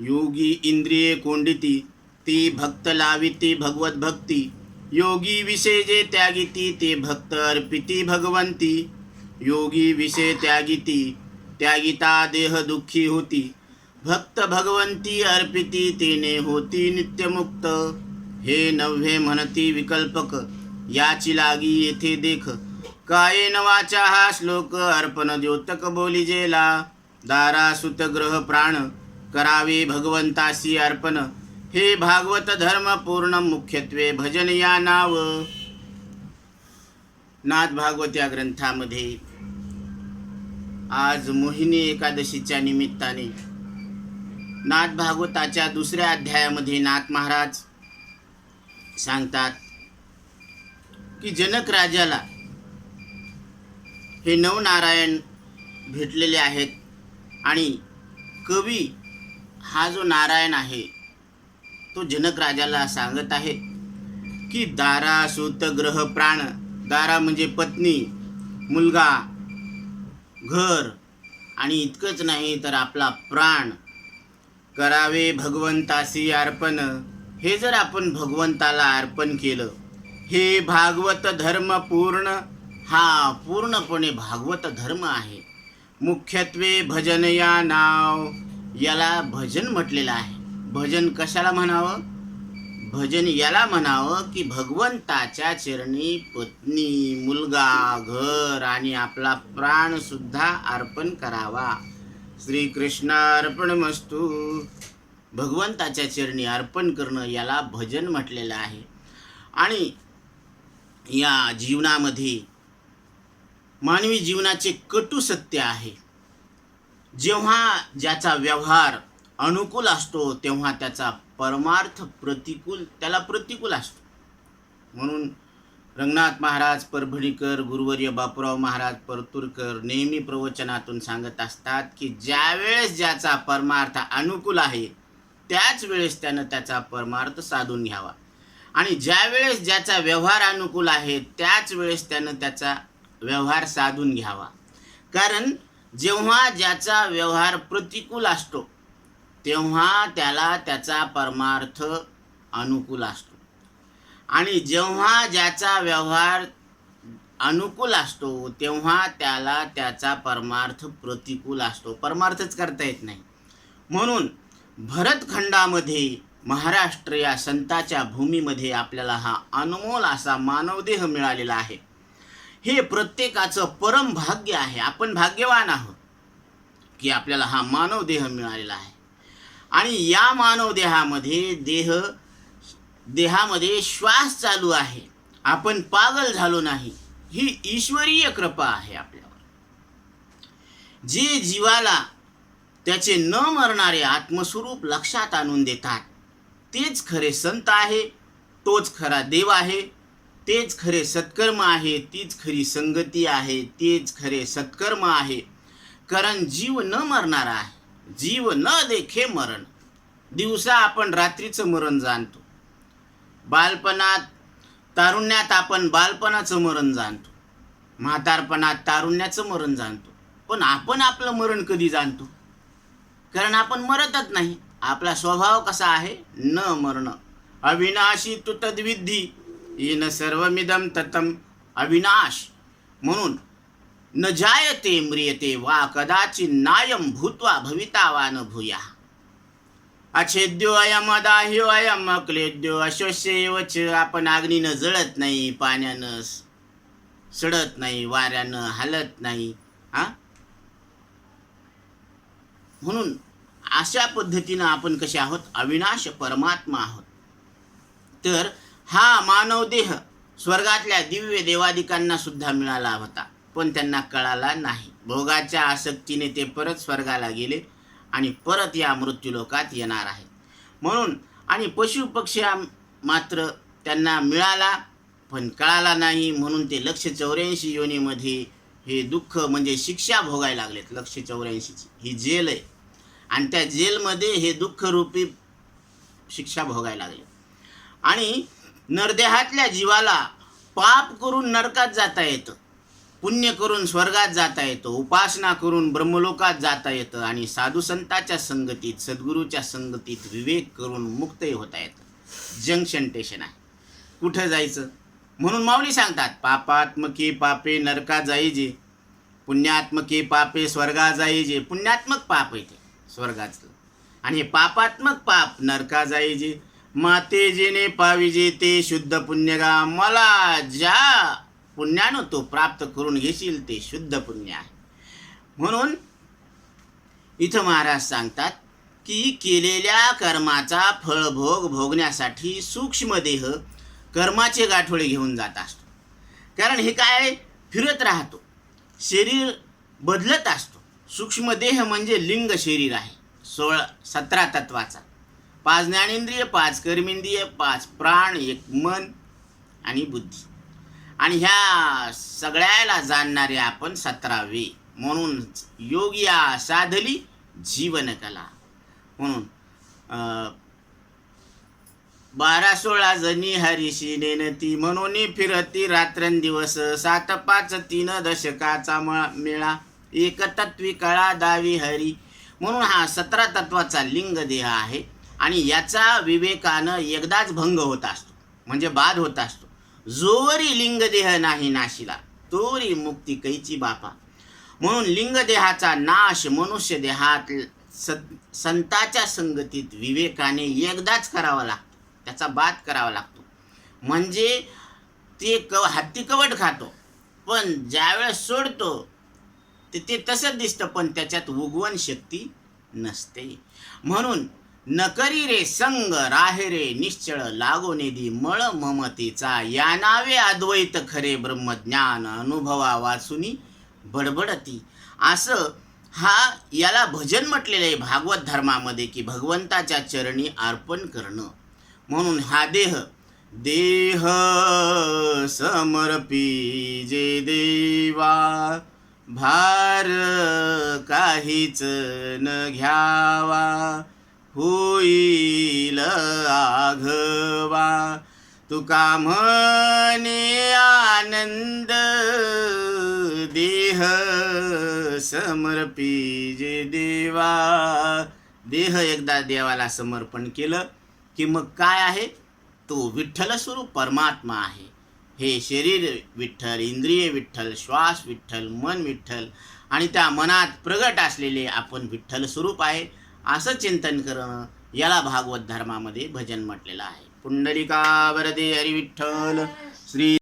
योगी इंद्रिये कोंडिती ती भक्त लाविती भगवत भक्ती. योगी विषय जे त्यागिती ते भक्त अर्पिती भगवंती. योगी विषय त्यागिती त्यागिता देह दुःखी होती. भक्त भगवंती अर्पिती तेने होती नित्यमुक्त. हे नव्हे म्हणती विकल्पक याची लागी येथे देख. काये नवाचा हा श्लोक अर्पण द्योतक बोली जेला. दारा सुतग्रह प्राण करावे भगवंतासी अर्पण. हे भागवत धर्म पूर्ण मुख्यत्वे भजन या नाव. नाथ भागवत या ग्रंथामध्ये. आज मोहिनी एकादशीच्या निमित्ताने नाथ भागवताच्या दुसऱ्या अध्यायामध्ये नाथ महाराज सांगतात की जनक राजाला हे नवनारायण भेटलेले आहेत आणि कवी हा जो नारायण आहे तो जनक राजाला सांगत आहे की दारा सुत ग्रह प्राण दारा म्हणजे पत्नी मुलगा घर आणि इतकंच नाही तर आपला प्राण. करावे भगवंतासी अर्पण. हे जर आपण भगवंताला अर्पण केलं हे भागवत धर्म पूर्ण हा पूर्णपणे भागवत धर्म आहे. मुख्यत्वे भजन या नाव. याला भजन म्हटलेलं आहे. भजन कशाला म्हणावं? भजन याला म्हणावं की भगवंताच्या चरणी पत्नी मुलगा घर आणि आपला प्राणसुद्धा अर्पण करावा. श्रीकृष्ण अर्पण मस्तू भगवंताच्या चरणी अर्पण करणं याला भजन म्हटलेलं आहे. आणि या जीवनामध्ये मानवी जीवनाचे कटू सत्य आहे. जेव्हा ज्याचा व्यवहार अनुकूल असतो तेव्हा त्याचा परमार्थ प्रतिकूल त्याला प्रतिकूल असतो. म्हणून रंगनाथ महाराज परभणीकर गुरुवर्य बापूराव महाराज परतूरकर नेहमी प्रवचनातून सांगत असतात की ज्यावेळेस ज्याचा परमार्थ अनुकूल आहे त्याच वेळेस त्यानं त्याचा परमार्थ साधून घ्यावा. आणि ज्यावेळेस ज्याचा व्यवहार अनुकूल आहे त्याच वेळेस त्यानं त्याचा व्यवहार साधून घ्यावा. कारण जेव्हा ज्याचा व्यवहार प्रतिकूल असतो तेव्हा त्याला त्याचा परमार्थ अनुकूल असतो. आणि जेव्हा ज्याचा व्यवहार अनुकूल असतो तेव्हा त्याला त्याचा परमार्थ प्रतिकूल असतो. परमार्थच करता येत नाही. म्हणून भरतखंडामध्ये महाराष्ट्र या संताच्या भूमीमध्ये आपल्याला हा अनमोल असा मानवदेह मिळालेला आहे. हे प्रत्येकाचं परम भाग्य आहे. आपण भाग्यवान आहोत की आपल्याला हा मानव देह मिळालेला आहे. आणि या मानव देहामध्ये देह देहामध्ये श्वास चालू आहे. आपण पागल झालो नाही. ही ईश्वरीय कृपा आहे आपल्यावर. जे जीवाला त्याचे न मरणारे आत्मस्वरूप लक्षात आणून देतात तेच खरे संत आहे तोच खरा देव आहे. तेच खरे सत्कर्म आहे तीच खरी संगती आहे तेच खरे सत्कर्म आहे. कारण जीव न मरणार आहे जीव न देखे मरण. दिवसा आपण रात्रीचं मरण जाणतो. बालपणात तारुण्यात आपण बालपणाचं मरण जाणतो. म्हातारपणात तारुण्याचं मरण जाणतो. पण आपण आपलं मरण कधी जाणतो? कारण आपण मरतच नाही. आपला स्वभाव कसा आहे? न मरणं. अविनाशी तू तद्विद्धी. येन सर्वमिदम ततम अविनाश। म्हणून न जायते म्रियते वा कदाचित नायम भूत्वा भविता वा न भूया। अछेद्यो अयम अदाह्यो अयम अक्लेद्यो अशोष्यवच आपण अग्नीनं जळत नाही पाण्यानं सडत नाही वाऱ्यानं हालत नाही हा? म्हणून अशा पद्धतीनं आपण कसे आहोत? अविनाश परमात्मा आहोत। तर हा मानव देह स्वर्गातल्या दिव्य देवादिकांना सुद्धा मिळाला होता पण त्यांना कळाला नाही. भोगाच्या आसक्तीने ते परत स्वर्गाला गेले आणि परत या मृत्यूलोकात येणार आहेत. म्हणून आणि पशु पक्षी मात्र त्यांना मिळाला पण कळाला नाही म्हणून ते लक्ष चौऱ्याऐंशी योनीमध्ये हे दुःख म्हणजे शिक्षा भोगायला लागलेत लक्ष चौऱ्याऐंशीची. ही जेल आहे. आणि त्या जेलमध्ये हे दुःखरूपी शिक्षा भोगायला लागले. आणि नरदेहातल्या जीवाला पाप करून नरकात जाता येतं. पुण्य करून स्वर्गात जाता येतं. उपासना करून ब्रह्मलोकात जाता येतं आणि साधू संताच्या संगतीत सद्गुरूच्या संगतीत विवेक करून मुक्तही होता येतं. जंक्शन स्टेशन आहे. कुठं जायचं? म्हणून माऊली सांगतात पापात्मके पापे नरका जाईजे. पुण्यात्मके पापे स्वर्गा जाईजे. पुण्यात्मक पाप आहे ते स्वर्गाचं आणि हे पापात्मक पाप नरका जाईजे. मातेजीने पाविजे ते शुद्ध पुण्यगा. मला ज्या पुण्यानं तो प्राप्त करून घेशील ते शुद्ध पुण्य आहे. म्हणून इथं महाराज सांगतात की केलेल्या कर्माचा फळभोग भोगण्यासाठी सूक्ष्मदेह कर्माचे गाठोडे घेऊन जात असतो. कारण हे काय? फिरत राहतो. शरीर बदलत असतो. सूक्ष्मदेह म्हणजे लिंग शरीर आहे. सोळा सतरा तत्वाचा. पाच ज्ञानेंद्रिय पाच कर्मेंद्रिय पाच प्राण एक मन आणि बुद्धी. आणि ह्या सगळ्याला जाणणारे आपण सतरावे. म्हणून योगिया साधली जीवनकला. म्हणून बारा सोळा जणी हरिशी नेनती म्हणून फिरती रात्रंदिवस सात पाच तीन दशकाचा म- मेळा. एक तत्वी कळा दावी हरी. म्हणून हा सतरा तत्वाचा लिंग देह आहे. आणि याचा विवेकानं एकदाच भंग होत असतो. म्हणजे बाद होत असतो. जोवरी लिंगदेह नाही नाशिला तोरी मुक्ती कैची बापा. म्हणून लिंगदेहाचा नाश मनुष्य देहात संताच्या संगतीत विवेकाने एकदाच करावा लागतो. त्याचा बाद करावा लागतो. म्हणजे ते क हत्ती कवट खातो. पण ज्यावेळेस सोडतो ते ते तसंच दिसतं पण त्याच्यात उगवण शक्ती नसते. म्हणून नकरी रे संग राहे रे निश्चळ लागो निधी मळ ममतेचा. या नावे अद्वैत खरे ब्रह्मज्ञान अनुभवा वाचुनी बडबडती. असं हा याला भजन म्हटलेलं आहे भागवत धर्मामध्ये की भगवंताच्या चरणी अर्पण करणं. म्हणून हा देह देह समर्पी जे देवा भार काहीच न घ्यावा. होईल आघवा. तुका म्हणे आनंद देह समर्पी जे देवा. देह एकदा देवाला समर्पण केलं की मग काय आहे? तो विठ्ठल स्वरूप परमात्मा आहे. हे शरीर विठ्ठल इंद्रिय विठ्ठल श्वास विठ्ठल मन विठ्ठल आणि त्या मनात प्रगट असलेले आपण विठ्ठल स्वरूप आहे. असं चिंतन करणं याला भागवत धर्मामध्ये भजन म्हटलेलं आहे. पुंडलिका वरदे हरी विठ्ठल श्री